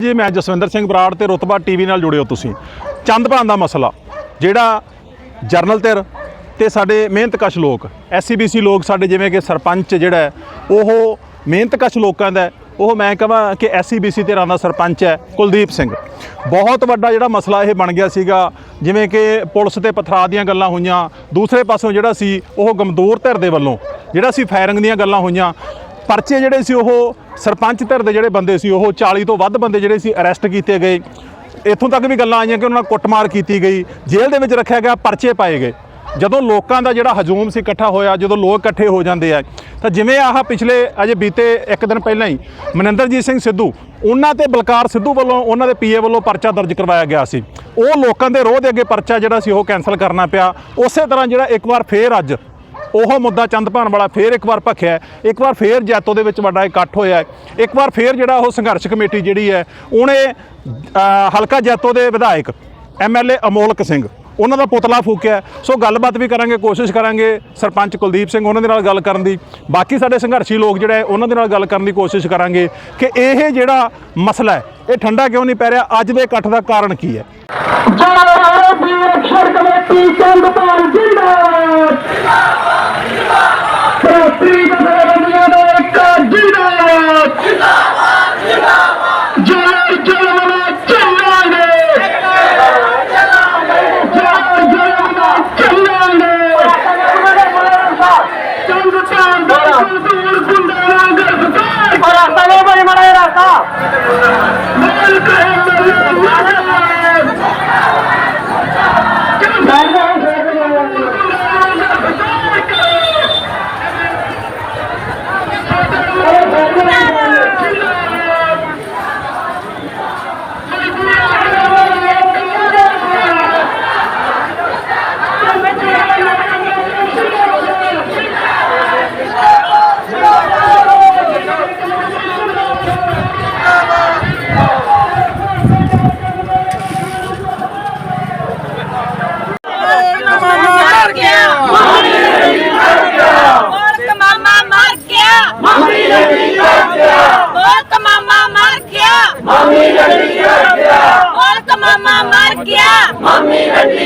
ਜੀ ਮੈਂ ਜਸਵਿੰਦਰ ਸਿੰਘ ਬਰਾੜ ਤੇ ਰੁਤਬਾ ਟੀਵੀ ਨਾਲ ਜੁੜਿਓ ਤੁਸੀਂ। ਚੰਦਪਾਨ ਦਾ ਮਸਲਾ ਜਿਹੜਾ ਜਰਨਲ ਧਿਰ ਤੇ ਸਾਡੇ ਮਿਹਨਤਕਸ਼ ਲੋਕ ਐਸਸੀਬੀਸੀ ਲੋਕ ਸਾਡੇ ਜਿਵੇਂ ਕਿ ਸਰਪੰਚ ਜਿਹੜਾ ਹੈ, ਉਹ ਮਿਹਨਤਕਸ਼ ਲੋਕਾਂ ਦਾ ਉਹ ਮੈਂ ਕਹਾਂ ਕਿ ਐਸਸੀਬੀਸੀ ਧਿਰਾਂ ਦਾ ਸਰਪੰਚ ਹੈ ਕੁਲਦੀਪ ਸਿੰਘ। ਬਹੁਤ ਵੱਡਾ ਜਿਹੜਾ ਮਸਲਾ ਇਹ ਬਣ ਗਿਆ ਸੀਗਾ ਜਿਵੇਂ ਕਿ ਪੁਲਿਸ ਤੇ ਪਥਰਾ ਦੀਆਂ ਗੱਲਾਂ ਹੋਈਆਂ। ਦੂਸਰੇ ਪਾਸੋਂ ਜਿਹੜਾ ਸੀ ਉਹ ਗਮਦੂਰ ਧਿਰ ਦੇ ਵੱਲੋਂ ਜਿਹੜਾ ਸੀ ਫਾਇਰਿੰਗ ਦੀਆਂ ਗੱਲਾਂ ਹੋਈਆਂ। ਪਰਚੇ ਜਿਹੜੇ ਸੀ ਉਹ ਸਰਪੰਚ ਧਿਰ ਦੇ ਜਿਹੜੇ ਬੰਦੇ ਸੀ, ਉਹ 40 ਤੋਂ ਵੱਧ ਬੰਦੇ ਜਿਹੜੇ ਸੀ ਅਰੈਸਟ ਕੀਤੇ ਗਏ। ਇੱਥੋਂ ਤੱਕ ਵੀ ਗੱਲਾਂ ਆਈਆਂ ਕਿ ਉਹਨਾਂ ਨਾਲ ਕੁੱਟਮਾਰ ਕੀਤੀ ਗਈ। ਜੇਲ੍ਹ ਦੇ ਵਿੱਚ ਰੱਖਿਆ ਗਿਆ, ਪਰਚੇ ਪਾਏ ਗਏ। ਜਦੋਂ ਲੋਕਾਂ ਦਾ ਜਿਹੜਾ ਹਜੂਮ ਸੀ ਇਕੱਠਾ ਹੋਇਆ, ਜਦੋਂ ਲੋਕ ਇਕੱਠੇ ਹੋ ਜਾਂਦੇ ਆ, ਤਾਂ ਜਿਵੇਂ ਆਹ ਪਿਛਲੇ ਅਜੇ ਬੀਤੇ ਇੱਕ ਦਿਨ ਪਹਿਲਾਂ ਹੀ ਮਨਿੰਦਰਜੀਤ ਸਿੰਘ ਸਿੱਧੂ, ਉਹਨਾਂ ਤੇ ਬਲਕਾਰ ਸਿੱਧੂ ਵੱਲੋਂ ਉਹਨਾਂ ਦੇ ਪੀਏ ਵੱਲੋਂ ਪਰਚਾ ਦਰਜ ਕਰਵਾਇਆ ਗਿਆ ਸੀ। ਉਹ ਲੋਕਾਂ ਦੇ ਰੋਹ ਦੇ ਅੱਗੇ ਪਰਚਾ ਜਿਹੜਾ ਸੀ ਉਹ ਕੈਨਸਲ ਕਰਨਾ ਪਿਆ। ਉਸੇ ਤਰ੍ਹਾਂ ਜਿਹੜਾ ਇੱਕ ਵਾਰ ਫੇਰ ਅੱਜ ਉਹ ਮੁੱਦਾ ਚੰਦ ਚੰਦਪਾਨ ਵਾਲਾ ਫੇਰ ਇੱਕ ਵਾਰ ਭਖਿਆ ਇੱਕ ਵਾਰ ਫੇਰ ਜੈਤੋ ਦੇ ਵਿੱਚ ਵੱਡਾ ਇਕੱਠ ਹੋਇਆ ਇੱਕ ਵਾਰ ਫੇਰ ਜਿਹੜਾ ਉਹ ਸੰਘਰਸ਼ ਕਮੇਟੀ ਜਿਹੜੀ ਹੈ, ਉਹਨੇ ਹਲਕਾ ਜੈਤੋ ਦੇ ਵਿਧਾਇਕ ਐਮਐਲਏ ਅਮੋਲਕ ਸਿੰਘ ਉਹਨਾਂ ਦਾ ਪੁਤਲਾ ਫੂਕਿਆ ਸੋ ਗੱਲਬਾਤ ਵੀ ਕਰਾਂਗੇ, ਕੋਸ਼ਿਸ਼ ਕਰਾਂਗੇ ਸਰਪੰਚ ਕੁਲਦੀਪ ਸਿੰਘ ਉਹਨਾਂ ਦੇ ਨਾਲ ਗੱਲ ਕਰਨ ਦੀ। ਬਾਕੀ ਸਾਡੇ ਸੰਘਰਸ਼ੀ ਲੋਕ ਜਿਹੜਾ ਉਹਨਾਂ ਦੇ ਨਾਲ ਗੱਲ ਕਰਨ ਦੀ ਕੋਸ਼ਿਸ਼ ਕਰਾਂਗੇ ਕਿ ਇਹ ਜਿਹੜਾ ਮਸਲਾ ਹੈ, ਇਹ ਠੰਡਾ ਕਿਉਂ ਨਹੀਂ ਪੈ ਰਿਹਾ? ਅੱਜ ਦੇ ਇਕੱਠ ਦਾ ਕਾਰਨ ਕੀ ਹੈ? ਜੈ ਵੀਰ ਅਕਸ਼ਰ ਕਮੇਟੀ ਚੰਦਪਾਲ ਜਿੰਦਾਬਾਦ ਪ੍ਰਾਪਤੀ ਦਫਤਰਾਂ ਦਾ ਇੱਕ ਜਿੰਦਾਬਾਦ। ਜੈ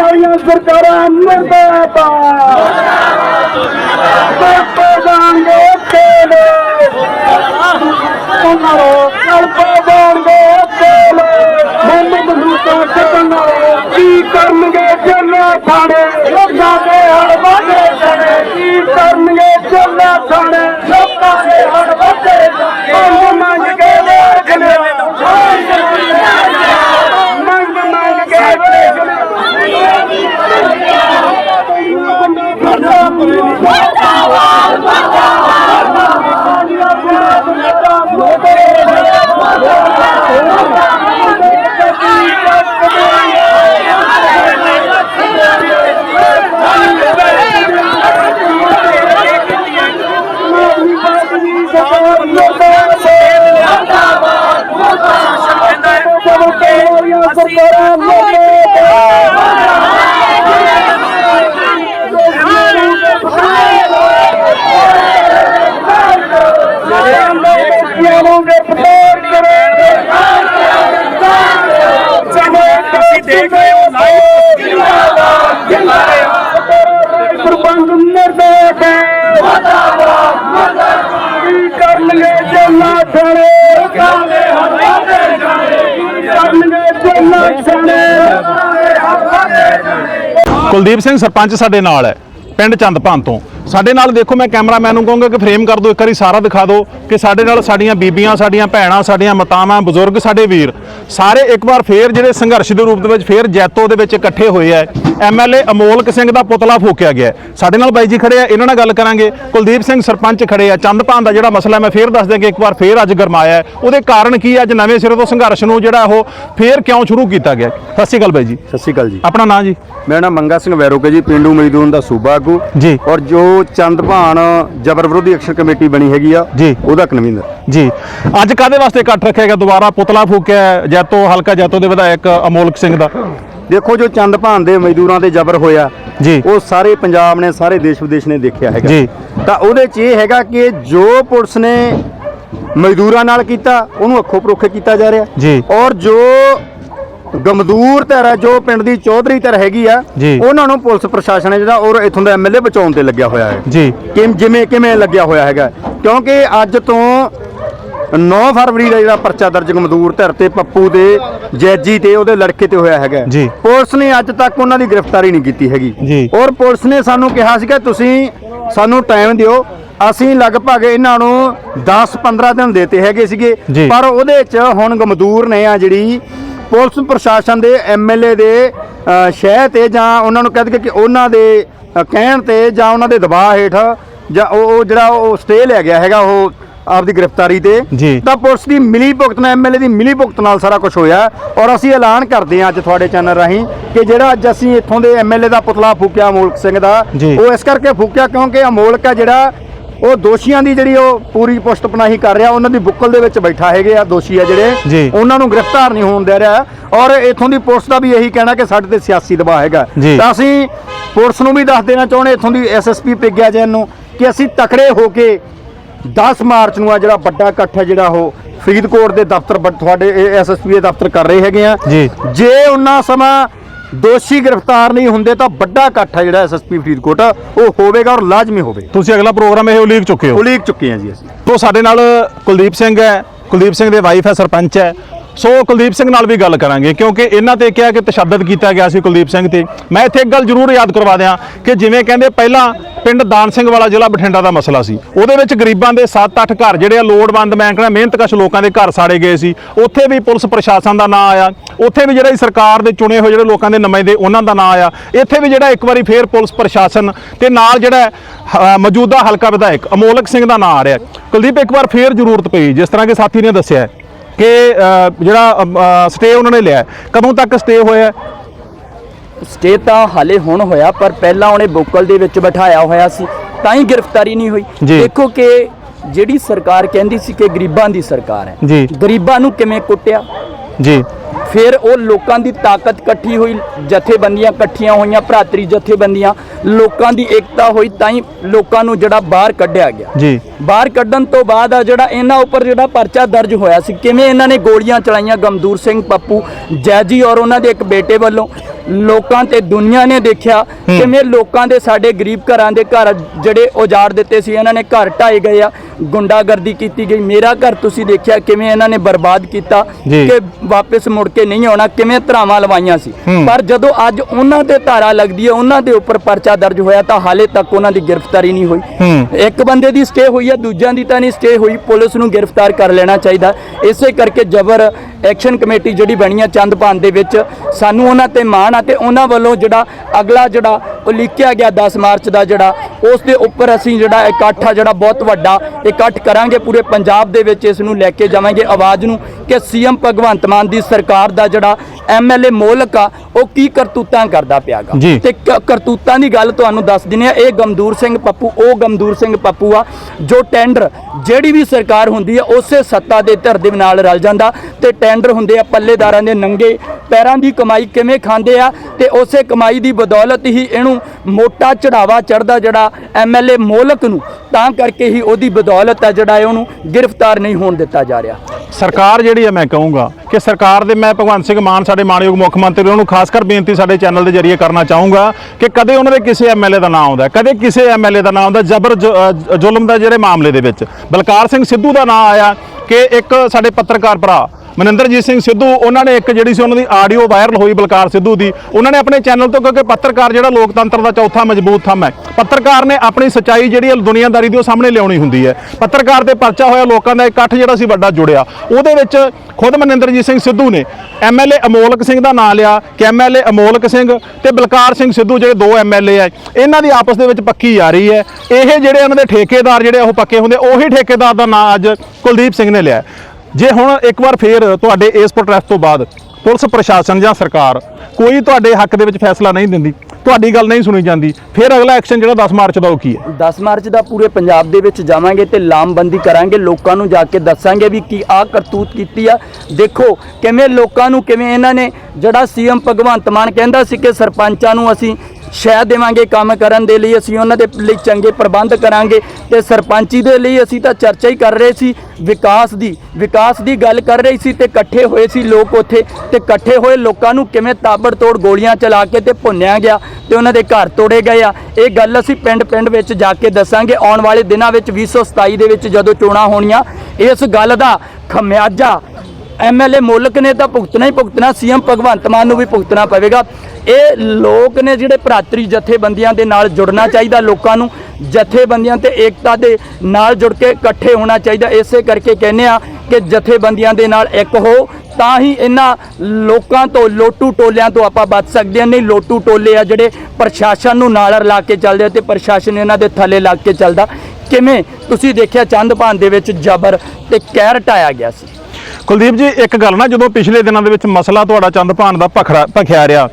ਵਾਲੀਆਂ ਸਰਕਾਰਾਂ ਮੁਰਦਾਬਾਦ ਇੱਥੇ ਵੀ ਜਬਰ ਕਰਨ ਕੀ ਕਰਨਗੇ ਜੰਨਾ ਥਾਣੇ ਲੋਕਾਂ ਦੇ ਹੜ ਵਾਦੇ ਜਾਣੇ ਕੀ ਕਰਨਗੇ ਜੰਨਾ ਥਾਣੇ ਲੋਕਾਂ ਦੇ ਹੜ ਵਾਦੇ ਮੰਗ ਮੰਗ ਕੇ ਵੇਖ ਲਿਆ ਮੰਗ ਮੰਗ ਕੇ ਵੇਖ ਤੁਸੀਂ ਦੇਖ ਰਹੇ ਹੋ ਲਾਈਵ ਸਰਬੰਧ ਮਰਦਾਬਾਦ ਮਰਦਾਬਾਦ ਮਰਦਾਬਾਦ ਕੀ ਕਰਨਗੇ ਜੱਲਾ ਥਾਣੇ ਕਾਲੇ ਹਵਾਲੇ ਜਾਣੇ ਕੀ ਕਰਨਗੇ ਜੱਲਾ ਥਾਣੇ ਕੁਲਦੀਪ ਸਿੰਘ ਸਰਪੰਚ ਸਾਡੇ ਨਾਲ ਹੈ, ਪਿੰਡ ਚੰਦਪਾਨ ਤੋਂ। ਸਾਡੇ ਨਾਲ ਦੇਖੋ ਮੈਂ ਕੈਮਰਾਮੈਨ ਨੂੰ ਕਹੂੰਗਾ ਕਿ ਫਰੇਮ ਕਰ ਦਿਓ ਇੱਕ ਵਾਰੀ ਸਾਰਾ ਦਿਖਾ ਦਿਓ ਕਿ ਸਾਡੇ ਨਾਲ ਸਾਡੀਆਂ ਬੀਬੀਆਂ ਸਾਡੀਆਂ ਭੈਣਾਂ ਸਾਡੀਆਂ ਮਾਤਾਵਾਂ ਬਜ਼ੁਰਗ ਸਾਡੇ ਵੀਰ ਸਾਰੇ ਇੱਕ ਵਾਰ ਫੇਰ ਜਿਹੜੇ ਸੰਘਰਸ਼ ਦੇ ਰੂਪ ਦੇ ਵਿੱਚ ਫੇਰ ਜੈਤੋ ਦੇ ਵਿੱਚ ਇਕੱਠੇ ਹੋਏ ਆ ਐਮਐਲਏ ਅਮੋਲਕ ਸਿੰਘ ਦਾ ਪੁਤਲਾ ਫੂਕਿਆ ਗਿਆ। ਸਾਡੇ ਨਾਲ ਬਾਈ ਜੀ ਖੜੇ ਆ ਇਹਨਾਂ ਨਾਲ ਗੱਲ ਕਰਾਂਗੇ ਕੁਲਦੀਪ ਸਿੰਘ ਸਰਪੰਚ ਖੜੇ ਆ ਚੰਦਪਾਨ ਦਾ ਜਿਹੜਾ ਮਸਲਾ ਮੈਂ ਫੇਰ ਦੱਸ ਦਿਆਂ ਕਿ ਇੱਕ ਵਾਰ ਫੇਰ ਅੱਜ ਗਰਮਾਇਆ। ਉਹਦੇ ਕਾਰਨ ਕੀ ਅੱਜ ਨਵੇਂ ਸਿਰੇ ਤੋਂ ਸੰਘਰਸ਼ ਨੂੰ ਜਿਹੜਾ ਉਹ ਫੇਰ ਕਿਉਂ ਸ਼ੁਰੂ ਕੀਤਾ ਗਿਆ? ਸਤਿ ਸ਼੍ਰੀ ਅਕਾਲ ਬਾਈ ਜੀ ਸਤਿ ਸ਼੍ਰੀ ਅਕਾਲ ਜੀ ਆਪਣਾ ਨਾਂ ਜੀ ਮੇਰਾ ਨਾਮ ਮੰਗਾ ਸਿੰਘ ਵੈਰੋਕੇ ਜੀ ਪਿੰਡੂ ਮਜ਼ਦੂਰ ਦਾ ਸੂਬਾ ਆਗੂ ਜੀ। ਔਰ ਜੋ ਚੰਦਭਾਨ ਜਬਰ ਵਿਰੋਧੀ ਐਕਸ਼ਨ ਕਮੇਟੀ ਬਣੀ ਹੈਗੀ ਆ ਜੀ। ਉਹਦਾ ਕਨਵੀਨਰ ਜੀ ਅੱਜ ਕਾਦੇ ਵਾਸਤੇ ਇਕੱਠ ਰੱਖਿਆ ਗਿਆ ਦੁਬਾਰਾ ਪੁਤਲਾ ਫੂਕਿਆ ਜੈਤੋ ਹਲਕਾ ਜੈਤੋ ਦੇ ਵਿਧਾਇਕ ਅਮੋਲਕ ਸਿੰਘ ਦਾ ਦੇਖੋ ਜੋ ਚੰਦਭਾਨ ਦੇ ਮਜ਼ਦੂਰਾਂ ਤੇ ਜਬਰ ਹੋਇਆ ਜੀ। ਉਹ ਸਾਰੇ ਪੰਜਾਬ ਨੇ ਸਾਰੇ ਦੇਸ਼ ਵਿਦੇਸ਼ ਨੇ ਦੇਖਿਆ ਹੈਗਾ ਜੀ। ਤਾਂ ਉਹਦੇ 'ਚ ਇਹ ਹੈਗਾ ਕਿ ਜੋ ਪੁਲਿਸ ਨੇ ਮਜ਼ਦੂਰਾਂ ਨਾਲ ਕੀਤਾ ਉਹਨੂੰ ਅੱਖੋਂ ਪਰੋਖੇ ਕੀਤਾ ਜਾ ਰਿਹਾ ਜੀ। ਔਰ ਜੋ ਗਮਦੂਰ ਧਿਰ ਹੈ ਜੋ ਪਿੰਡ ਦੀ ਚੌਧਰੀ ਧਿਰ ਹੈਗੀ ਆ ਜੀ। ਉਹਨਾਂ ਨੂੰ ਪੁਲਿਸ ਪ੍ਰਸ਼ਾਸਨ ਹੈ ਜਿਹੜਾ ਔਰ ਇਥੋਂ ਦਾ ਐਮਐਲਏ ਬਚਾਉਣ ਤੇ ਲੱਗਿਆ ਹੋਇਆ ਹੈ ਜੀ ਕਿ ਜਿਵੇਂ ਕਿਵੇਂ ਲੱਗਿਆ ਹੋਇਆ ਹੈਗਾ ਕਿਉਂਕਿ ਅੱਜ ਤੋਂ 9 ਫਰਵਰੀ ਦਾ ਜਿਹੜਾ ਪਰਚਾ ਦਰਜ ਗਮਦੂਰ ਧਿਰ ਤੇ ਪੱਪੂ ਤੇ ਜੈਜੀ ਤੇ ਉਹਦੇ ਲੜਕੇ ਤੇ ਹੋਇਆ ਹੈਗਾ ਜੀ। ਪੁਲਿਸ ਨੇ ਅੱਜ ਤੱਕ ਉਹਨਾਂ ਦੀ ਗ੍ਰਿਫਤਾਰੀ ਨਹੀਂ ਕੀਤੀ ਹੈਗੀ ਜੀ। ਔਰ ਪੁਲਿਸ ਨੇ ਸਾਨੂੰ ਕਿਹਾ ਸੀਗਾ ਤੁਸੀਂ ਸਾਨੂੰ ਟਾਈਮ ਦਿਓ ਅਸੀਂ ਲਗਭਗ ਇਹਨਾਂ ਨੂੰ 10-15 ਦਿਨ ਦੇਤੇ ਹੈਗੇ ਸੀਗੇ ਜੀ। ਪਰ ਉਹਦੇ 'ਚ ਹੁਣ ਗਮਦੂਰ ਨੇ ਆ ਜਿਹੜੀ ਪੁਲਿਸ ਪ੍ਰਸ਼ਾਸਨ ਦੇ ਐਮਐਲਏ ਦੇ ਸ਼ਹਿ ਤੇ ਜਾਂ ਉਹਨਾਂ ਨੂੰ ਕਹਿ ਕਿ ਉਹਨਾਂ ਦੇ ਕਹਿਣ ਤੇ ਜਾਂ ਉਹਨਾਂ ਦੇ ਦਬਾਅ ਹੇਠ ਜਾਂ ਉਹ ਜਿਹੜਾ ਉਹ ਸਟੇ ਲਿਆ ਗਿਆ ਹੈਗਾ ਉਹ ਆਪਦੀ ਗ੍ਰਿਫਤਾਰੀ ਤੇ। ਤਾਂ ਪੁਲਿਸ ਦੀ ਮਿਲੀ ਭੁਗਤ ਨਾਲ ਐਮਐਲਏ ਦੀ ਮਿਲੀ ਭੁਗਤ ਨਾਲ ਸਾਰਾ ਕੁਝ ਹੋਇਆ ਔਰ ਅਸੀਂ ਐਲਾਨ ਕਰਦੇ ਹਾਂ ਅੱਜ ਤੁਹਾਡੇ ਚੈਨਲ ਰਾਹੀਂ ਕਿ ਜਿਹੜਾ ਅੱਜ ਅਸੀਂ ਇੱਥੋਂ ਦੇ ਐਮਐਲਏ ਦਾ ਪੁਤਲਾ ਫੂਕਿਆ ਅਮੋਲਕ ਸਿੰਘ ਦਾ। ਉਹ ਇਸ ਕਰਕੇ ਫੂਕਿਆ ਕਿਉਂਕਿ ਅਮੋਲਕ ਆ ਜਿਹੜਾ ਉਹ ਦੋਸ਼ੀਆਂ ਦੀ ਜਿਹੜੀ ਉਹ ਪੂਰੀ ਪੁਸ਼ਤ ਪਨਾਹੀ ਕਰ ਰਿਹਾ ਉਹਨਾਂ ਦੀ ਬੁੱਕਲ ਦੇ ਵਿੱਚ ਬੈਠਾ ਹੈਗੇ ਆ ਦੋਸ਼ੀ ਆ। ਜਿਹੜੇ ਉਹਨਾਂ ਨੂੰ ਗ੍ਰਿਫਤਾਰ ਨਹੀਂ ਹੋਣ ਦੇ ਰਿਹਾ ਔਰ ਇਥੋਂ ਦੀ ਪੁਲਿਸ ਦਾ ਵੀ ਇਹੀ ਕਹਿਣਾ ਕਿ ਸਾਡੇ ਤੇ ਸਿਆਸੀ ਦਬਾਅ ਹੈਗਾ। ਤਾਂ ਅਸੀਂ ਪੁਲਿਸ ਨੂੰ ਵੀ ਦੱਸ ਦੇਣਾ ਚਾਹੁੰਦੇ ਇਥੋਂ ਦੀ ਐਸਐਸਪੀ ਪ੍ਰਗਿਆ ਜੈਨ ਨੂੰ ਕਿ ਅਸੀਂ ਤਕੜੇ ਹੋ ਕੇ 10 ਮਾਰਚ ਨੂੰ ਆ ਜਿਹੜਾ ਵੱਡਾ ਇਕੱਠ ਹੈ ਜਿਹੜਾ ਉਹ ਫਰੀਦਕੋਟ ਦੇ ਦਫ਼ਤਰ ਤੁਹਾਡੇ ਐਸਐਸਪੀ ਦੇ ਦਫ਼ਤਰ ਕਰ ਰਹੇ ਹੈਗੇ ਆ। ਜੇ ਉਹਨਾਂ ਸਮਾਂ ਦੋਸ਼ੀ ਗ੍ਰਿਫਤਾਰ ਨਹੀਂ ਹੁੰਦੇ ਤਾਂ ਵੱਡਾ ਇਕੱਠ ਹੈ ਜਿਹੜਾ ਐਸਐਸਪੀ ਫਰੀਦਕੋਟ ਉਹ ਹੋਵੇਗਾ ਔਰ ਲਾਜ਼ਮੀ ਹੋਵੇਗਾ। ਤੁਸੀਂ ਅਗਲਾ ਪ੍ਰੋਗਰਾਮ ਇਹ ਉਲੀਕ ਚੁੱਕੇ ਹੋ? ਉਲੀਕ ਚੁੱਕੇ ਹਾਂ ਜੀ ਅਸੀਂ। ਤੋ ਸਾਡੇ ਨਾਲ ਕੁਲਦੀਪ ਸਿੰਘ ਹੈ। ਕੁਲਦੀਪ ਸਿੰਘ ਦੇ ਵਾਈਫ ਹੈ ਸਰਪੰਚ ਹੈ। ਸੋ ਕੁਲਦੀਪ ਸਿੰਘ ਨਾਲ ਵੀ ਗੱਲ ਕਰਾਂਗੇ, ਕਿਉਂਕਿ ਇਹਨਾਂ ਤੇ ਕਿਹਾ ਕਿ ਤਸ਼ੱਦਦ ਕੀਤਾ ਗਿਆ ਸੀ ਕੁਲਦੀਪ ਸਿੰਘ ਤੇ। ਮੈਂ ਇੱਥੇ ਇੱਕ ਗੱਲ ਜ਼ਰੂਰ ਯਾਦ ਕਰਵਾ ਦਿਆਂ ਕਿ ਜਿਵੇਂ ਕਹਿੰਦੇ ਪਹਿਲਾਂ ਪਿੰਡ ਦਾਨ ਸਿੰਘ ਵਾਲਾ ਜ਼ਿਲ੍ਹਾ ਬਠਿੰਡਾ ਦਾ ਮਸਲਾ ਸੀ। ਉਹਦੇ ਵਿੱਚ ਗਰੀਬਾਂ ਦੇ 7-8 ਘਰ ਜਿਹੜੇ ਆ ਲੋੜਵੰਦ ਮੈਂ ਕਹਿੰਦਾ ਮਿਹਨਤਕਸ਼ ਲੋਕਾਂ ਦੇ ਘਰ ਸਾੜੇ ਗਏ ਸੀ। ਉੱਥੇ ਵੀ ਪੁਲਿਸ ਪ੍ਰਸ਼ਾਸਨ ਦਾ ਨਾਂ ਆਇਆ। ਉੱਥੇ ਵੀ ਜਿਹੜੇ ਸਰਕਾਰ ਦੇ ਚੁਣੇ ਹੋਏ ਜਿਹੜੇ ਲੋਕਾਂ ਦੇ ਨੁਮਾਇੰਦੇ ਉਹਨਾਂ ਦਾ ਨਾਂ ਆਇਆ। ਇੱਥੇ ਵੀ ਜਿਹੜਾ ਇੱਕ ਵਾਰੀ ਫੇਰ ਪੁਲਿਸ ਪ੍ਰਸ਼ਾਸਨ ਤੇ ਨਾਲ ਜਿਹੜਾ ਮੌਜੂਦਾ ਹਲਕਾ ਵਿਧਾਇਕ ਅਮੋਲਕ ਸਿੰਘ ਦਾ ਨਾਂ ਆ ਰਿਹਾ। ਕੁਲਦੀਪ ਇੱਕ ਵਾਰ ਫੇਰ ਜ਼ਰੂਰਤ ਪਈ, ਜਿਸ ਤਰ੍ਹਾਂ ਕਿ ਸਾਥੀ ਨੇ ਦੱਸਿਆ ਕਿ ਜਿਹੜਾ ਸਟੇ ਉਹਨਾਂ ਨੇ ਲਿਆ ਕਦੋਂ ਤੱਕ ਸਟੇ ਹੋਇਆ ਹੈ? ਸਟੇ ਤਾਂ ਹਾਲੇ ਹੁਣ ਹੋਇਆ ਪਰ ਪਹਿਲਾਂ ਉਹਨੇ ਬੋਕਲ ਦੇ ਵਿੱਚ ਬਿਠਾਇਆ ਹੋਇਆ ਸੀ ਤਾਂ ਹੀ ਗ੍ਰਿਫਤਾਰੀ ਨਹੀਂ ਹੋਈ। ਦੇਖੋ ਕਿ ਜਿਹੜੀ ਸਰਕਾਰ ਕਹਿੰਦੀ ਸੀ ਕਿ ਗਰੀਬਾਂ ਦੀ ਸਰਕਾਰ ਹੈ। ਗਰੀਬਾਂ ਨੂੰ ਕਿਵੇਂ ਕੁੱਟਿਆ ਜੀ। ਫਿਰ ਉਹ ਲੋਕਾਂ ਦੀ ਤਾਕਤ ਇਕੱਠੀ ਹੋਈ ਜਥੇਬੰਦੀਆਂ ਇਕੱਠੀਆਂ ਹੋਈਆਂ ਭਰਾਤਰੀ ਜਥੇਬੰਦੀਆਂ। ਲੋਕਾਂ ਦੀ ਏਕਤਾ ਹੋਈ ਤਾਂ ਹੀ ਲੋਕਾਂ ਨੂੰ ਜਿਹੜਾ ਬਾਹਰ ਕੱਢਿਆ ਗਿਆ। ਜੀ। ਬਾਹਰ ਕੱਢਣ ਤੋਂ ਬਾਅਦ ਆ ਜਿਹੜਾ ਇਹਨਾਂ ਉੱਪਰ ਜਿਹੜਾ ਪਰਚਾ ਦਰਜ ਹੋਇਆ ਸੀ ਕਿਵੇਂ ਇਹਨਾਂ ਨੇ ਗੋਲੀਆਂ ਚਲਾਈਆਂ? ਗਮਦੂਰ ਸਿੰਘ ਪੱਪੂ ਜੈਜੀ ਔਰ ਉਹਨਾਂ ਦੇ ਇੱਕ ਬੇਟੇ ਵੱਲੋਂ ਲੋਕਾਂ ਤੇ ਦੁਨੀਆ ਨੇ ਦੇਖਿਆ ਕਿਵੇਂ ਲੋਕਾਂ ਦੇ ਸਾਡੇ ਗਰੀਬ ਘਰਾਂ ਦੇ ਘਰ ਜਿਹੜੇ ਉਜਾੜ ਦਿੱਤੇ ਸੀ ਇਹਨਾਂ ਨੇ ਘਰ ਢਾਏ ਗਏ ਆ ਗੁੰਡਾਗਰਦੀ ਕੀਤੀ ਗਈ ਮੇਰਾ ਘਰ ਤੁਸੀਂ ਦੇਖਿਆ ਕਿਵੇਂ ਇਹਨਾਂ ਨੇ ਬਰਬਾਦ ਕੀਤਾ। ਕਿ ਵਾਪਸ ਮੁੜ ਕੇ ਨਹੀਂ ਆਉਣਾ ਕਿਵੇਂ ਧਰਾਵਾਂ ਲਵਾਈਆਂ ਸੀ। ਪਰ ਜਦੋਂ ਅੱਜ ਉਹਨਾਂ ਤੇ ਧਾਰਾ ਲੱਗਦੀ ਹੈ ਉਹਨਾਂ ਦੇ ਉੱਪਰ ਪਰਚਾ ਦਰਜ ਹੋਇਆ ਤਾਂ ਹਾਲੇ ਤੱਕ ਉਹਨਾਂ ਦੀ ਗ੍ਰਿਫਤਾਰੀ ਨਹੀਂ ਹੋਈ। ਇੱਕ ਬੰਦੇ ਦੀ ਸਟੇ ਹੋਈ ਹੈ ਦੂਜਿਆਂ ਦੀ ਤਾਂ ਨਹੀਂ ਸਟੇ ਹੋਈ ਪੁਲਿਸ ਨੂੰ ਗ੍ਰਿਫਤਾਰ ਕਰ ਲੈਣਾ ਚਾਹੀਦਾ ਇਸੇ ਕਰਕੇ ਜਬਰ ਐਕਸ਼ਨ ਕਮੇਟੀ ਜਿਹੜੀ ਬਣੀ ਹੈ ਚੰਦਪਾਨ ਦੇ ਵਿੱਚ ਸਾਨੂੰ ਉਹਨਾਂ ਤੇ ਮਾਣ ਆ ਤੇ ਉਹਨਾਂ ਵੱਲੋਂ ਜਿਹੜਾ ਅਗਲਾ ਜਿਹੜਾ ਉਲੀਕਿਆ ਗਿਆ 10 ਮਾਰਚ ਦਾ ਜਿਹੜਾ ਉਸ ਦੇ ਉੱਪਰ ਅਸੀਂ ਜਿਹੜਾ ਇਕੱਠ ਆ ਜਿਹੜਾ ਬਹੁਤ ਵੱਡਾ ਇਕੱਠ ਕਰਾਂਗੇ ਪੂਰੇ ਪੰਜਾਬ ਦੇ ਵਿੱਚ ਇਸ ਨੂੰ ਲੈ ਕੇ ਜਾਵਾਂਗੇ ਆਵਾਜ਼ ਨੂੰ ਕਿ ਸੀਐਮ ਭਗਵੰਤ ਮਾਨ ਦੀ ਸਰਕਾਰ ਦਾ ਜਿਹੜਾ ਐਮਐਲਏ ਮੋਲਕ ਆ ਉਹ ਕੀ ਕਰਤੂਤਾਂ ਕਰਦਾ ਪਿਆਗਾ। ਤੇ ਕਰਤੂਤਾਂ ਦੀ ਗੱਲ ਤੁਹਾਨੂੰ ਦੱਸ ਦਿੰਦੇ ਆ ਇਹ ਗਮਦੂਰ ਸਿੰਘ ਪੱਪੂ ਉਹ ਗਮਦੂਰ ਸਿੰਘ ਪੱਪੂ ਆ ਜੋ ਟੈਂਡਰ ਜਿਹੜੀ ਵੀ ਸਰਕਾਰ ਹੁੰਦੀ ਆ ਉਸੇ ਸੱਤਾ ਦੇ ਧਿਰ ਦੇ ਨਾਲ ਰਲ ਜਾਂਦਾ ਤੇ ਟੈਂਡਰ ਹੁੰਦੇ ਆ ਪੱਲੇਦਾਰਾਂ ਦੇ ਨੰਗੇ ਪੈਰਾਂ ਦੀ ਕਮਾਈ ਕਿਵੇਂ ਖਾਂਦੇ ਆ ਤੇ ਉਸੇ ਕਮਾਈ ਦੀ ਬਦੌਲਤ ਹੀ ਇਹਨੂੰ ਮੋਟਾ ਚੜਾਵਾ ਚੜਦਾ ਜਿਹੜਾ ਐਮਐਲਏ ਮੋਲਕ ਨੂੰ, ਤਾਂ ਕਰਕੇ ਹੀ ਉਹਦੀ ਬਦੌਲਤ ਆ ਜਿਹੜਾ ਇਹ ਉਹਨੂੰ ਗ੍ਰਿਫਤਾਰ ਨਹੀਂ ਹੋਣ ਦਿੱਤਾ ਜਾ ਰਿਹਾ। ਸਰਕਾਰ ਜਿਹੜੀ ਹੈ ਮੈਂ ਕਹੂੰਗਾ ਕਿ ਸਰਕਾਰ ਦੇ, ਮੈਂ ਭਗਵੰਤ ਸਿੰਘ ਮਾਨ ਸਾਡੇ ਮਾਨਯੋਗ ਮੁੱਖ ਮੰਤਰੀ, ਉਹਨੂੰ ਖਾਸ ਕਰ ਬੇਨਤੀ ਸਾਡੇ ਚੈਨਲ ਦੇ ਜਰੀਏ ਕਰਨਾ ਚਾਹੂੰਗਾ ਕਿ ਕਦੇ ਉਹਨਾਂ ਦੇ ਕਿਸੇ ਐਮਐਲਏ ਦਾ ਨਾਮ ਆਉਂਦਾ ਕਦੇ ਕਿਸੇ ਐਮਐਲਏ ਦਾ ਨਾਮ ਆਉਂਦਾ ਜਬਰ ਜ- ਜ਼ੁਲਮ ਦਾ ਜਿਹੜੇ ਮਾਮਲੇ ਦੇ ਵਿੱਚ। ਬਲਕਾਰ ਸਿੰਘ ਸਿੱਧੂ ਦਾ ਨਾਮ ਆਇਆ ਕਿ ਇੱਕ ਸਾਡੇ ਪੱਤਰਕਾਰ ਭਰਾ ਮਨਿੰਦਰਜੀਤ ਸਿੰਘ ਸਿੱਧੂ, ਉਹਨਾਂ ਨੇ ਇੱਕ ਜਿਹੜੀ ਸੀ ਉਹਨਾਂ ਦੀ ਆਡੀਓ ਵਾਇਰਲ ਹੋਈ ਬਲਕਾਰ ਸਿੱਧੂ ਦੀ, ਉਹਨਾਂ ਨੇ ਆਪਣੇ ਚੈਨਲ ਤੋਂ ਕਿਉਂਕਿ ਪੱਤਰਕਾਰ ਜਿਹੜਾ ਲੋਕਤੰਤਰ ਦਾ ਚੌਥਾ ਮਜ਼ਬੂਤ ਥੰਮ ਹੈ, ਪੱਤਰਕਾਰ ਨੇ ਆਪਣੀ ਸੱਚਾਈ ਜਿਹੜੀ ਦੁਨੀਆਦਾਰੀ ਦੀ ਉਹ ਸਾਹਮਣੇ ਲਿਆਉਣੀ ਹੁੰਦੀ ਹੈ। ਪੱਤਰਕਾਰ ਤੇ ਪਰਚਾ ਹੋਇਆ, ਲੋਕਾਂ ਦਾ ਇਕੱਠ ਜਿਹੜਾ ਸੀ ਵੱਡਾ ਜੁੜਿਆ। ਉਹਦੇ ਵਿੱਚ ਖੁਦ ਮਨਿੰਦਰਜੀਤ ਸਿੰਘ ਸਿੱਧੂ ਨੇ ਐਮਐਲਏ ਅਮੋਲਕ ਸਿੰਘ ਦਾ ਨਾਂ ਲਿਆ, ਕਿ ਐਮਐਲਏ ਅਮੋਲਕ ਸਿੰਘ ਤੇ ਬਲਕਾਰ ਸਿੰਘ ਸਿੱਧੂ ਜਿਹੜੇ ਦੋ ਐਮਐਲਏ ਆ ਇਹਨਾਂ ਦੀ ਆਪਸ ਦੇ ਵਿੱਚ ਪੱਕੀ ਯਾਰੀ ਹੈ। ਇਹ ਜਿਹੜੇ ਇਹਨਾਂ ਦੇ ਠੇਕੇਦਾਰ ਜਿਹੜੇ ਉਹ ਪੱਕੇ ਹੁੰਦੇ, ਉਹੀ ਠੇਕੇਦਾਰ ਦਾ ਨਾਂ ਅੱਜ ਕੁਲਦੀਪ ਸਿੰਘ ਨੇ ਲਿਆ। ਜੇ ਹੁਣ ਇੱਕ ਵਾਰ ਫੇਰ ਤੁਹਾਡੇ ਇਸ ਪ੍ਰੋਟੈਸਟ ਤੋਂ ਬਾਅਦ ਪੁਲਿਸ, ਪ੍ਰਸ਼ਾਸਨ ਜਾਂ ਸਰਕਾਰ ਕੋਈ ਤੁਹਾਡੇ ਹੱਕ ਦੇ ਵਿੱਚ ਫੈਸਲਾ ਨਹੀਂ ਦਿੰਦੀ, ਤੁਹਾਡੀ ਗੱਲ ਨਹੀਂ ਸੁਣੀ ਜਾਂਦੀ, ਫਿਰ ਅਗਲਾ ਐਕਸ਼ਨ ਜਿਹੜਾ 10 ਮਾਰਚ ਦਾ ਉਹ ਕੀ ਹੈ? 10 ਮਾਰਚ ਦਾ ਪੂਰੇ ਪੰਜਾਬ ਦੇ ਵਿੱਚ ਜਾਵਾਂਗੇ ਤੇ ਲਾਮਬੰਦੀ ਕਰਾਂਗੇ, ਲੋਕਾਂ ਨੂੰ ਜਾ ਕੇ ਦੱਸਾਂਗੇ ਵੀ ਕੀ ਆ ਕਰਤੂਤ ਕੀਤੀ ਆ। ਦੇਖੋ, ਕਿਵੇਂ ਲੋਕਾਂ ਨੂੰ, ਕਿਵੇਂ ਇਹਨਾਂ ਨੇ, ਜਿਹੜਾ ਸੀਐਮ ਭਗਵੰਤ ਮਾਨ ਕਹਿੰਦਾ ਸੀ ਕਿ ਸਰਪੰਚਾਂ ਨੂੰ ਅਸੀਂ ਸ਼ਹਿ ਦੇਵਾਂਗੇ, ਕੰਮ ਕਰਨ ਦੇ ਲਈ ਅਸੀਂ, ਉਹਨਾਂ ਦੇ ਲਈ ਚੰਗੇ ਪ੍ਰਬੰਧ ਕਰਾਂਗੇ ਤੇ ਸਰਪੰਚੀ ਦੇ ਲਈ ਅਸੀਂ ਤਾਂ ਚਰਚਾ ਹੀ ਕਰ ਰਹੇ ਸੀ, ਵਿਕਾਸ ਦੀ ਵਿਕਾਸ ਦੀ ਗੱਲ ਕਰ ਰਹੀ ਸੀ ਤੇ ਇਕੱਠੇ ਹੋਏ ਸੀ ਲੋਕ ਉੱਥੇ ਤੇ ਇਕੱਠੇ ਹੋਏ ਲੋਕਾਂ ਨੂੰ ਕਿਵੇਂ ਤਾਬੜਤੋੜ ਗੋਲੀਆਂ ਚਲਾ ਕੇ ਤੇ ਭੁੰਨਿਆ ਗਿਆ ਤੇ ਉਹਨਾਂ ਦੇ ਘਰ ਤੋੜੇ ਗਏ ਆ। ਇਹ ਗੱਲ ਅਸੀਂ ਪਿੰਡ-ਪਿੰਡ ਵਿੱਚ ਜਾ ਕੇ ਦੱਸਾਂਗੇ। ਆਉਣ ਵਾਲੇ ਦਿਨਾਂ ਵਿੱਚ 2027 ਦੇ ਵਿੱਚ ਜਦੋਂ ਚੋਣਾਂ ਹੋਣੀਆਂ, ਇਸ ਗੱਲ ਦਾ ਖਮਿਆਜਾ ਐਮਐਲਏ ਮੁਲਕ ਨੇ ਤਾਂ ਭੁਗਤਣਾ ਹੀ ਭੁਗਤਣਾ, ਸੀਐਮ ਭਗਵੰਤ ਮਾਨ ਨੂੰ ਵੀ ਭੁਗਤਣਾ ਪਵੇਗਾ। ਇਹ ਲੋਕ ਨੇ ਜਿਹੜੇ ਭਰਾਤਰੀ ਜਥੇਬੰਦੀਆਂ ਦੇ ਨਾਲ ਜੁੜਨਾ ਚਾਹੀਦਾ ਲੋਕਾਂ ਨੂੰ, ਜਥੇਬੰਦੀਆਂ ਤੇ ਏਕਤਾ ਦੇ ਨਾਲ ਜੁੜ ਕੇ ਇਕੱਠੇ ਹੋਣਾ ਚਾਹੀਦਾ। ਇਸੇ ਕਰਕੇ ਕਹਿੰਦੇ ਆ ਕਿ ਜਥੇਬੰਦੀਆਂ ਦੇ ਨਾਲ ਇੱਕ ਹੋ, ਤਾਂ ਹੀ ਇਹਨਾਂ ਲੋਕਾਂ ਤੋਂ, ਲੋਟੂ ਟੋਲਿਆਂ ਤੋਂ ਆਪਾਂ ਬਚ ਸਕਦੇ ਹਾਂ। ਨਹੀਂ, ਲੋਟੂ ਟੋਲੇ ਆ ਜਿਹੜੇ ਪ੍ਰਸ਼ਾਸਨ ਨੂੰ ਨਾਲ ਰਲਾ ਕੇ ਚੱਲਦੇ ਆ ਤੇ ਪ੍ਰਸ਼ਾਸਨ ਇਹਨਾਂ ਦੇ ਥੱਲੇ ਲੱਗ ਕੇ ਚੱਲਦਾ। ਕਿਵੇਂ? ਤੁਸੀਂ ਦੇਖਿਆ ਚੰਦਪਾਨ ਦੇ ਵਿੱਚ ਜ਼ਬਰ ਤੇ ਕਹਿਰ ਢਾਇਆ ਗਿਆ ਸੀ। ਕੁਲਦੀਪ ਜੀ, ਇੱਕ ਗੱਲ ਨਾ, ਜਦੋਂ ਪਿਛਲੇ ਦਿਨਾਂ ਦੇ ਵਿੱਚ ਮਸਲਾ ਤੁਹਾਡਾ ਚੰਦਪਾਨ ਦਾ ਭਖੜਾ ਭਖਿਆ ਰਿਹਾ,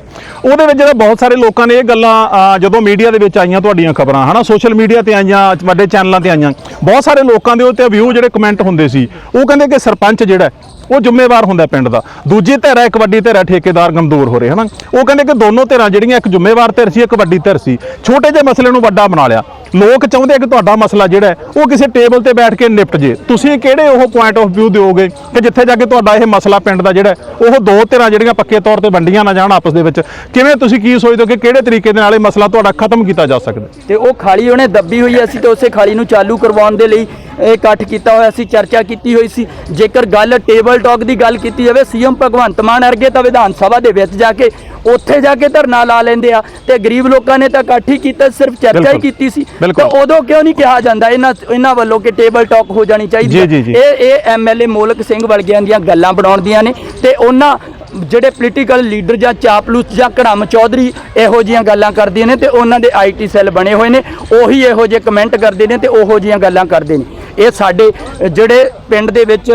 ਉਹਦੇ ਵਿੱਚ ਜਿਹੜਾ ਬਹੁਤ ਸਾਰੇ ਲੋਕਾਂ ਨੇ ਇਹ ਗੱਲਾਂ ਜਦੋਂ ਮੀਡੀਆ ਦੇ ਵਿੱਚ ਆਈਆਂ ਤੁਹਾਡੀਆਂ ਖਬਰਾਂ, ਹਨਾ, ਸੋਸ਼ਲ ਮੀਡੀਆ ਤੇ ਆਈਆਂ, ਵੱਡੇ ਚੈਨਲਾਂ ਤੇ ਆਈਆਂ, ਬਹੁਤ ਸਾਰੇ ਲੋਕਾਂ ਦੇ ਉੱਤੇ ਵਿਊ ਜਿਹੜੇ ਕਮੈਂਟ ਹੁੰਦੇ ਸੀ, ਉਹ ਕਹਿੰਦੇ ਕਿ ਸਰਪੰਚ ਜਿਹੜਾ ਉਹ ਜ਼ਿੰਮੇਵਾਰ ਹੁੰਦਾ ਪਿੰਡ ਦਾ। ਦੂਜੀ ਧਿਰ ਹੈ ਇੱਕ ਵੱਡੀ ਧਿਰ ਹੈ ਠੇਕੇਦਾਰ ਗਮਦੂਰ ਹੋ ਰਹੇ ਹਨਾ? ਉਹ ਕਹਿੰਦੇ ਕਿ ਦੋਨੋਂ ਧਿਰਾਂ ਜਿਹੜੀਆਂ ਇੱਕ ਜ਼ਿੰਮੇਵਾਰ ਧਿਰ ਸੀ ਇੱਕ ਵੱਡੀ ਧਿਰ ਸੀ। ਛੋਟੇ ਜਿਹੇ ਮਸਲੇ ਨੂੰ ਵੱਡਾ ਬਣਾ ਲਿਆ। ਲੋਕ ਚਾਹੁੰਦੇ ਆ ਕਿ ਤੁਹਾਡਾ ਮਸਲਾ ਜਿਹੜਾ ਉਹ ਕਿਸੇ ਟੇਬਲ ਤੇ ਬੈਠ ਕੇ ਨਿਪਟ ਜੇ। ਤੁਸੀਂ ਕਿਹੜੇ ਉਹ ਪੁਆਇੰਟ ਆਫ ਵਿਊ ਦਿਓਗੇ ਕਿ ਜਿੱਥੇ ਜਾ ਕੇ ਤੁਹਾਡਾ ਇਹ ਮਸਲਾ ਪਿੰਡ ਦਾ ਜਿਹੜਾ ਉਹ ਦੋ ਧਿਰਾਂ ਜਿਹੜੀਆਂ ਪੱਕੇ ਤੌਰ ਤੇ ਵੰਡੀਆਂ ਨਾ ਜਾਣ ਆਪਸ ਦੇ ਵਿੱਚ। ਕਿਵੇਂ ਤੁਸੀਂ ਕੀ ਸੋਚਦੇ ਹੋ ਕਿ ਕਿਹੜੇ ਤਰੀਕੇ ਦੇ ਨਾਲ ਇਹ ਮਸਲਾ ਤੁਹਾਡਾ ਖਤਮ ਕੀਤਾ ਜਾ ਸਕਦਾ ਤੇ ਉਹ ਖਾਲੀ ਉਹਨੇ ਦੱਬੀ ਹੋਈ ਹੈ, ਅਸੀਂ ਤੇ ਉਸੇ ਖਾਲੀ ਨੂੰ ਚਾਲੂ ਕਰਵਾਉਣ ਦੇ ਲਈ ਇਹ ਇਕੱਠ ਕੀਤਾ ਹੋਇਆ ਸੀ ਚਰਚਾ ਕੀਤੀ ਹੋਈ ਸੀ। ਜੇਕਰ ਗੱਲ ਟੇਬਲ ਟਾਕ ਦੀ ਗੱਲ ਕੀਤੀ ਜਾਵੇ ਸੀਐਮ ਭਗਵੰਤ ਮਾਨ ਅਰਗੇ ਤਾਂ ਵਿਧਾਨ ਸਭਾ ਦੇ ਵਿੱਚ ਜਾ ਕੇ ਉੱਥੇ ਜਾ ਕੇ ਧਰਨਾ ਲਾ ਲੈਂਦੇ ਆ ਤੇ ਗਰੀਬ ਲੋਕਾਂ ਨੇ ਤਾਂ ਇਕੱਠ ਹੀ ਕੀਤਾ ਸਿਰਫ ਚਰਚਾ ਹੀ। ਕੀਤੀ ਸੀ। ਤਾਂ ਉਦੋਂ ਕਿਉਂ ਨਹੀਂ ਕਿਹਾ ਜਾਂਦਾ ਇਹਨਾਂ ਇਹਨਾਂ ਵੱਲੋਂ ਕਿ ਟੇਬਲ ਟਾਕ ਹੋ ਜਾਣੀ ਚਾਹੀਦੀ ਹੈ? ਇਹ ਇਹ ਐਮਐਲਏ ਮੋਲਕ ਸਿੰਘ ਵਰਗਿਆਂ ਦੀਆਂ ਗੱਲਾਂ ਬਣਾਉਣਦੀਆਂ ਨੇ ਤੇ ਉਹਨਾਂ ਜਿਹੜੇ ਪੋਲੀਟੀਕਲ ਲੀਡਰ ਜਾਂ ਚਾਪਲੂਸ ਜਾਂ ਘੜਮ ਚੌਧਰੀ ਇਹੋ ਜੀਆਂ ਗੱਲਾਂ ਕਰਦੀਆਂ ਨੇ ਤੇ ਉਹਨਾਂ ਦੇ ਆਈਟੀ ਸੈੱਲ ਬਣੇ ਹੋਏ ਨੇ ਉਹੀ ਇਹੋ ਜਿਹੇ ਕਮੈਂਟ ਕਰਦੇ ਨੇ ਤੇ ਉਹੋ ਜੀਆਂ ਗੱਲਾਂ ਕਰਦੇ ਨੇ ਇਹ ਸਾਡੇ ਜਿਹੜੇ ਪਿੰਡ ਦੇ ਵਿੱਚ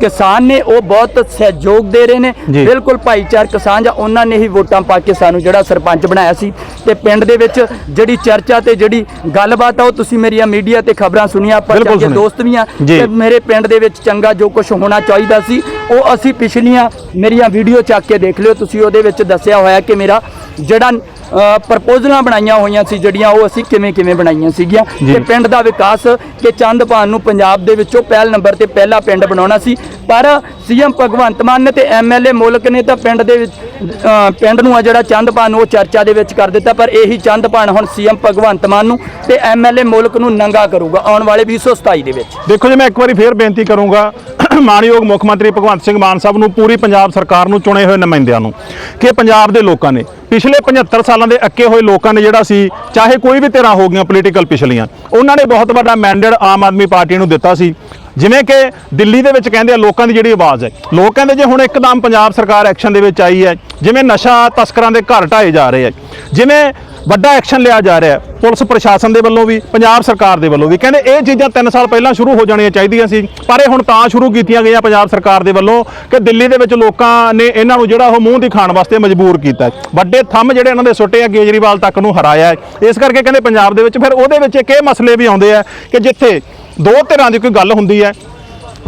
ਕਿਸਾਨ ਨੇ ਉਹ ਬਹੁਤ ਸਹਿਯੋਗ ਦੇ ਰਹੇ ਨੇ ਜੀ। ਬਿਲਕੁਲ ਭਾਈਚਾਰਕ ਸਾਂਝ ਆ ਉਹਨਾਂ ਨੇ ਹੀ ਵੋਟਾਂ ਪਾ ਕੇ ਸਾਨੂੰ ਜਿਹੜਾ ਸਰਪੰਚ ਬਣਾਇਆ ਸੀ ਤੇ ਪਿੰਡ ਦੇ ਵਿੱਚ ਜਿਹੜੀ ਚਰਚਾ ਤੇ ਜਿਹੜੀ ਗੱਲਬਾਤ ਆ ਉਹ ਤੁਸੀਂ ਮੇਰੀਆਂ ਮੀਡੀਆ ਤੇ ਖਬਰਾਂ ਸੁਣੀਆਂ ਆਪਾਂ ਬਿਲਕੁਲ ਚੰਗੇ। ਦੋਸਤ ਵੀ ਆ ਜੀ। ਤੇ ਮੇਰੇ ਪਿੰਡ ਦੇ ਵਿੱਚ ਚੰਗਾ ਜੋ ਕੁਝ ਹੋਣਾ ਚਾਹੀਦਾ ਸੀ ਉਹ ਅਸੀਂ ਪਿਛਲੀਆਂ ਮੇਰੀਆਂ ਵੀਡੀਓ ਚੱਕ ਕੇ ਦੇਖ ਲਿਓ ਤੁਸੀਂ ਉਹਦੇ ਵਿੱਚ ਦੱਸਿਆ ਹੋਇਆ ਕਿ ਮੇਰਾ ਜਿਹੜਾ ਪ੍ਰਪੋਜ਼ਲਾਂ ਬਣਾਈਆਂ ਹੋਈਆਂ ਸੀ ਜਿਹੜੀਆਂ ਉਹ ਅਸੀਂ ਕਿਵੇਂ ਕਿਵੇਂ ਬਣਾਈਆਂ ਸੀਗੀਆਂ। ਤੇ ਪਿੰਡ ਦਾ ਵਿਕਾਸ ਕਿ ਚੰਦਪਾਨ ਨੂੰ ਪੰਜਾਬ ਦੇ ਵਿੱਚੋਂ ਪਹਿਲ ਨੰਬਰ ਤੇ ਪਹਿਲਾ ਪਿੰਡ ਬਣਾਉਣਾ ਸੀ। ਪਰ ਸੀਐਮ ਭਗਵੰਤ ਮਾਨ ਨੇ ਤੇ ਐਮਐਲਏ ਮੁਲਕ ਨੇ ਤਾਂ ਪਿੰਡ ਦੇ ਵਿੱਚ ਪਿੰਡ ਨੂੰ ਆ ਜਿਹੜਾ ਚੰਦਪਾਨ ਉਹ ਚਰਚਾ ਦੇ ਵਿੱਚ ਕਰ ਦਿੱਤਾ ਪਰ ਇਹੀ ਚੰਦਪਾਨ ਹੁਣ ਸੀਐਮ ਭਗਵੰਤ ਮਾਨ ਨੂੰ ਤੇ ਐਮਐਲਏ ਮੁਲਕ ਨੂੰ ਨੰਗਾ ਕਰੂਗਾ ਆਉਣ ਵਾਲੇ 2027 ਦੇ ਵਿੱਚ। ਦੇਖੋ ਜੀ ਮੈਂ ਇੱਕ ਵਾਰੀ ਫੇਰ ਬੇਨਤੀ ਕਰੂੰਗਾ ਮਾਨਯੋਗ ਮੁੱਖ ਮੰਤਰੀ ਭਗਵੰਤ ਸਿੰਘ ਮਾਨ ਸਾਹਿਬ ਨੂੰ ਪੂਰੀ ਪੰਜਾਬ ਸਰਕਾਰ ਨੂੰ ਚੁਣੇ ਹੋਏ ਨੁਮਾਇੰਦਿਆਂ ਨੂੰ ਕਿ ਪੰਜਾਬ ਦੇ ਲੋਕਾਂ ਨੇ ਪਿਛਲੇ 75 ਸਾਲਾਂ ਦੇ ਅੱਕੇ ਹੋਏ ਲੋਕਾਂ ਨੇ ਜਿਹੜਾ ਸੀ, ਚਾਹੇ ਕੋਈ ਵੀ ਧਿਰਾਂ ਹੋ ਗਈਆਂ ਪੋਲੀਟੀਕਲ ਪਿਛਲੀਆਂ, ਉਹਨਾਂ ਨੇ ਬਹੁਤ ਵੱਡਾ ਮੈਂਡੇਟ ਆਮ ਆਦਮੀ ਪਾਰਟੀ ਨੂੰ ਦਿੱਤਾ ਸੀ। ਜਿਵੇਂ ਕਿ ਦਿੱਲੀ ਦੇ ਵਿੱਚ ਕਹਿੰਦੇ ਆ ਲੋਕਾਂ ਦੀ ਜਿਹੜੀ ਆਵਾਜ਼ ਹੈ, ਲੋਕ ਕਹਿੰਦੇ ਜੇ ਹੁਣ ਇੱਕਦਮ ਪੰਜਾਬ ਸਰਕਾਰ ਐਕਸ਼ਨ ਦੇ ਵਿੱਚ ਆਈ ਹੈ, ਜਿਵੇਂ ਨਸ਼ਾ ਤਸਕਰਾਂ ਦੇ ਘਰ ਢਾਏ ਜਾ ਰਹੇ ਹੈ, ਜਿਵੇਂ ਵੱਡਾ ਐਕਸ਼ਨ ਲਿਆ ਜਾ ਰਿਹਾ ਹੈ। ਪੁਲਿਸ ਪ੍ਰਸ਼ਾਸਨ ਦੇ ਵੱਲੋਂ ਵੀ, ਪੰਜਾਬ ਸਰਕਾਰ ਦੇ ਵੱਲੋਂ ਵੀ। ਕਹਿੰਦੇ ਇਹ ਚੀਜ਼ਾਂ 3 ਸਾਲ ਪਹਿਲਾਂ ਸ਼ੁਰੂ ਹੋ ਜਾਣੀਆਂ ਚਾਹੀਦੀਆਂ ਸੀ, ਪਰ ਇਹ ਹੁਣ ਤਾਂ ਸ਼ੁਰੂ ਕੀਤੀਆਂ ਗਈਆਂ ਪੰਜਾਬ ਸਰਕਾਰ ਦੇ ਵੱਲੋਂ ਕਿ ਦਿੱਲੀ ਦੇ ਵਿੱਚ ਲੋਕਾਂ ਨੇ ਇਹਨਾਂ ਨੂੰ ਜਿਹੜਾ ਉਹ ਮੂੰਹ ਦਿਖਾਉਣ ਵਾਸਤੇ ਮਜਬੂਰ ਕੀਤਾ ਵੱਡੇ ਥੰਮ ਜਿਹੜੇ ਇਹਨਾਂ ਦੇ ਸੁੱਟੇ ਆ ਕੇਜਰੀਵਾਲ ਤੱਕ ਨੂੰ ਹਰਾਇਆ ਇਸ ਕਰਕੇ ਕਹਿੰਦੇ ਪੰਜਾਬ ਦੇ ਵਿੱਚ ਫਿਰ ਉਹਦੇ ਵਿੱਚ ਇੱਕ ਇਹ ਮਸਲੇ ਵੀ ਆਉਂਦੇ ਆ ਕਿ ਜਿੱਥੇ ਦੋ ਧਿਰਾਂ ਦੀ ਕੋਈ ਗੱਲ ਹੁੰਦੀ ਹੈ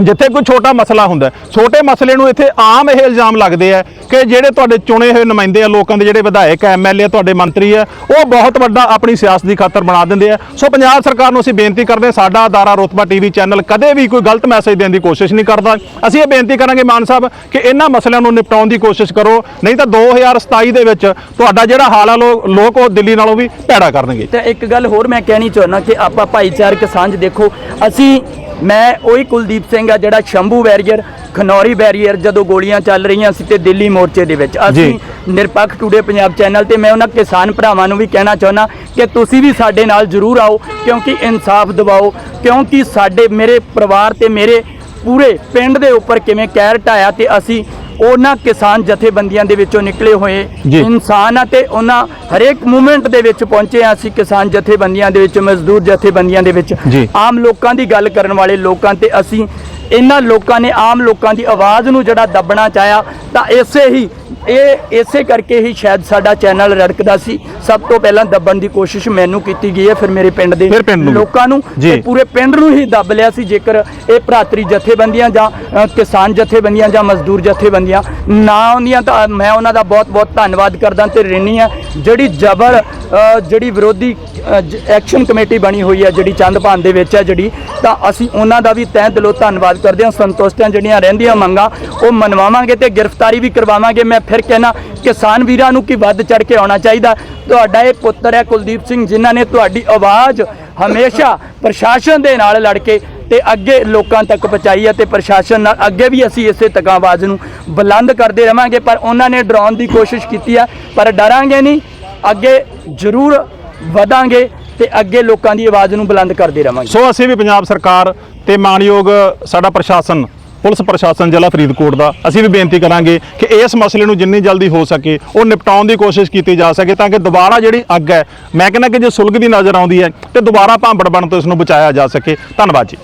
ਜਿੱਥੇ ਕੋਈ ਛੋਟਾ ਮਸਲਾ ਹੁੰਦਾ ਛੋਟੇ ਮਸਲੇ ਨੂੰ ਇੱਥੇ ਆਮ ਇਹ ਇਲਜ਼ਾਮ ਲੱਗਦੇ ਆ ਕਿ ਜਿਹੜੇ ਤੁਹਾਡੇ ਚੁਣੇ ਹੋਏ ਨੁਮਾਇੰਦੇ ਆ, ਲੋਕਾਂ ਦੇ ਜਿਹੜੇ ਵਿਧਾਇਕ ਆ ਐਮਐਲਏ ਤੁਹਾਡੇ ਮੰਤਰੀ ਆ, ਉਹ ਬਹੁਤ ਵੱਡਾ ਆਪਣੀ ਸਿਆਸਤ ਦੀ ਖਾਤਰ ਬਣਾ ਦਿੰਦੇ ਆ। ਸੋ ਪੰਜਾਬ ਸਰਕਾਰ ਨੂੰ ਅਸੀਂ ਬੇਨਤੀ ਕਰਦੇ ਹਾਂ, ਸਾਡਾ ਅਦਾਰਾ ਰੁਤਬਾ ਟੀਵੀ ਚੈਨਲ ਕਦੇ ਵੀ ਕੋਈ ਗਲਤ ਮੈਸੇਜ ਦੇਣ ਦੀ ਕੋਸ਼ਿਸ਼ ਨਹੀਂ ਕਰਦਾ। ਅਸੀਂ ਇਹ ਬੇਨਤੀ ਕਰਾਂਗੇ ਮਾਨ ਸਾਹਿਬ ਕਿ ਇਹਨਾਂ ਮਸਲਿਆਂ ਨੂੰ ਨਿਪਟਾਉਣ ਦੀ ਕੋਸ਼ਿਸ਼ ਕਰੋ, ਨਹੀਂ ਤਾਂ 2027 ਦੇ ਵਿੱਚ ਤੁਹਾਡਾ ਜਿਹੜਾ ਹਾਲ ਆ ਲੋ- ਲੋਕ ਉਹ ਦਿੱਲੀ ਨਾਲੋਂ ਵੀ ਭੈੜਾ ਕਰਨਗੇ। ਤੇ ਇੱਕ ਗੱਲ ਹੋਰ ਮੈਂ ਕਹਿਣੀ ਚਾਹੁੰਦਾ ਕਿ ਆਪਾਂ ਭਾਈਚਾਰਕ ਸਾਂਝ ਦੇਖੋ, ਅਸੀਂ ਮੈਂ ਉਹੀ ਕੁਲਦੀਪ ਸਿੰਘ ਆ ਜਿਹੜਾ ਸ਼ੰਭੂ ਬੈਰੀਅਰ ਖਨੌਰੀ ਬੈਰੀਅਰ ਜਦੋਂ ਗੋਲੀਆਂ ਚੱਲ ਰਹੀਆਂ ਸੀ ਤੇ ਦਿੱਲੀ ਮੋਰਚੇ ਦੇ ਵਿੱਚ। ਅਸੀਂ ਨਿਰਪੱਖ ਟੂਡੇ ਪੰਜਾਬ ਚੈਨਲ ਤੇ ਮੈਂ ਉਹਨਾਂ ਕਿਸਾਨ ਭਰਾਵਾਂ ਨੂੰ ਵੀ ਕਹਿਣਾ ਚਾਹੁੰਦਾ ਕਿ ਤੁਸੀਂ ਵੀ ਸਾਡੇ ਨਾਲ ਜ਼ਰੂਰ ਆਓ ਕਿਉਂਕਿ ਇਨਸਾਫ ਦਿਵਾਓ ਕਿਉਂਕਿ ਸਾਡੇ ਮੇਰੇ ਪਰਿਵਾਰ ਤੇ ਮੇਰੇ ਪੂਰੇ ਪਿੰਡ ਦੇ ਉੱਪਰ ਕਿਵੇਂ ਕਹਿਰ ਢਾਇਆ ਤੇ ਅਸੀਂ ਉਹਨਾਂ ਕਿਸਾਨ ਜਥੇਬੰਦੀਆਂ ਦੇ ਵਿੱਚੋਂ ਨਿਕਲੇ ਹੋਏ। ਇਨਸਾਨ ਆ ਤੇ ਉਹਨਾਂ ਹਰੇਕ ਮੂਵਮੈਂਟ ਦੇ ਵਿੱਚ ਪਹੁੰਚੇ ਆ ਅਸੀਂ ਕਿਸਾਨ ਜਥੇਬੰਦੀਆਂ ਦੇ ਵਿੱਚ ਮਜ਼ਦੂਰ ਜਥੇਬੰਦੀਆਂ ਦੇ ਵਿੱਚ। ਆਮ ਲੋਕਾਂ ਦੀ ਗੱਲ ਕਰਨ ਵਾਲੇ ਲੋਕਾਂ ਤੇ ਅਸੀਂ ਇਹਨਾਂ ਲੋਕਾਂ ਨੇ ਆਮ ਲੋਕਾਂ ਦੀ ਆਵਾਜ਼ ਨੂੰ ਜਿਹੜਾ ਦੱਬਣਾ ਚਾਹਿਆ ਤਾਂ ਇਸੇ ਹੀ ਇਹ ਇਸੇ ਕਰਕੇ ਹੀ ਸ਼ਾਇਦ ਸਾਡਾ ਚੈਨਲ ਰੜਕਦਾ ਸੀ ਸਭ ਤੋਂ ਪਹਿਲਾਂ ਦੱਬਣ ਦੀ ਕੋਸ਼ਿਸ਼ ਮੈਨੂੰ ਕੀਤੀ ਗਈ ਹੈ ਫਿਰ ਮੇਰੇ ਪਿੰਡ ਦੇ। ਲੋਕਾਂ ਨੂੰ। ਤੇ ਪੂਰੇ ਪਿੰਡ ਨੂੰ ਹੀ ਦੱਬ ਲਿਆ ਸੀ ਜੇਕਰ ਇਹ ਭਰਾਤਰੀ ਜਥੇਬੰਦੀਆਂ ਜਾਂ ਕਿਸਾਨ ਜਥੇਬੰਦੀਆਂ ਜਾਂ ਮਜ਼ਦੂਰ ਜਥੇਬੰਦੀਆਂ ਨਾ ਆਉਂਦੀਆਂ ਤਾਂ ਮੈਂ ਉਹਨਾਂ ਦਾ ਬਹੁਤ-ਬਹੁਤ ਧੰਨਵਾਦ ਕਰਦਾ ਤੇ ਰਿਣੀ ਆ ਜਿਹੜੀ ਜ਼ਬਰ ਜਿਹੜੀ ਵਿਰੋਧੀ ਐਕਸ਼ਨ ਕਮੇਟੀ ਬਣੀ ਹੋਈ ਹੈ ਜਿਹੜੀ ਚੰਦਪਾਨ ਦੇ ਵਿੱਚ ਹੈ ਜਿਹੜੀ ਤਾਂ ਅਸੀਂ ਉਹਨਾਂ ਦਾ ਵੀ ਤਹਿ ਦਿਲੋਂ ਧੰਨਵਾਦ ਕਰਦੇ ਹਾਂ ਸੰਤੁਸ਼ਟਾਂ ਜਿਹੜੀਆਂ ਰਹਿੰਦੀਆਂ ਮੰਗਾਂ, ਉਹ ਮਨਵਾਵਾਂਗੇ ਤੇ ਗ੍ਰਿਫਤਾਰੀ ਵੀ ਕਰਵਾਵਾਂਗੇ। ਮੈਂ ਫਿਰ ਕਹਿਣਾ, ਕਿਸਾਨ ਵੀਰਾਂ ਨੂੰ ਕਿ ਵੱਧ ਚੜ ਕੇ ਆਉਣਾ ਚਾਹੀਦਾ। ਤੁਹਾਡਾ ਇਹ ਪੁੱਤਰ ਹੈ ਕੁਲਦੀਪ ਸਿੰਘ, ਜਿਨ੍ਹਾਂ ਨੇ ਤੁਹਾਡੀ ਆਵਾਜ਼ ਹਮੇਸ਼ਾ ਪ੍ਰਸ਼ਾਸਨ ਦੇ ਨਾਲ ਲੜ ਕੇ ਤੇ ਅੱਗੇ ਲੋਕਾਂ ਤੱਕ ਪਹੁੰਚਾਈ ਹੈ ਤੇ ਪ੍ਰਸ਼ਾਸਨ ਨਾਲ ਅੱਗੇ ਵੀ ਅਸੀਂ ਇਸੇ ਤੱਕ ਆਵਾਜ਼ ਨੂੰ ਬੁਲੰਦ ਕਰਦੇ ਰਵਾਂਗੇ। ਪਰ ਉਹਨਾਂ ਨੇ ਡਰਾਉਣ ਦੀ ਕੋਸ਼ਿਸ਼ ਕੀਤੀ ਹੈ, ਪਰ ਡਰਾਂਗੇ ਨਹੀਂ, ਅੱਗੇ ਜ਼ਰੂਰ ਵਧਾਂਗੇ। ਤੇ ਅੱਗੇ ਲੋਕਾਂ ਦੀ ਆਵਾਜ਼ ਨੂੰ ਬੁਲੰਦ ਕਰਦੇ ਰਵਾਂਗੇ। ਸੋ ਅਸੀਂ ਵੀ ਪੰਜਾਬ ਸਰਕਾਰ ਤੇ ਮਾਨਯੋਗ ਸਾਡਾ ਪ੍ਰਸ਼ਾਸਨ, ਪੁਲਿਸ ਪ੍ਰਸ਼ਾਸਨ ਜ਼ਿਲ੍ਹਾ ਫਰੀਦਕੋਟ ਦਾ, ਅਸੀਂ ਵੀ ਬੇਨਤੀ ਕਰਾਂਗੇ ਕਿ ਇਸ ਮਸਲੇ ਨੂੰ ਜਿੰਨੀ ਜਲਦੀ ਹੋ ਸਕੇ, ਉਹ ਨਿਪਟਾਉਣ ਦੀ ਕੋਸ਼ਿਸ਼ ਕੀਤੀ ਜਾ ਸਕੇ ਤਾਂ ਕਿ ਦੁਬਾਰਾ ਜਿਹੜੀ ਅੱਗ ਹੈ, ਮੈਂ ਕਹਿੰਦਾ ਕਿ ਜੇ ਸੁਲਗਦੀ ਨਜ਼ਰ ਆਉਂਦੀ ਹੈ ਤੇ ਦੁਬਾਰਾ ਭਾਂਬੜ ਬਣ ਤੋਂ ਇਸ ਨੂੰ ਬਚਾਇਆ ਜਾ ਸਕੇ। ਧੰਨਵਾਦ ਜੀ।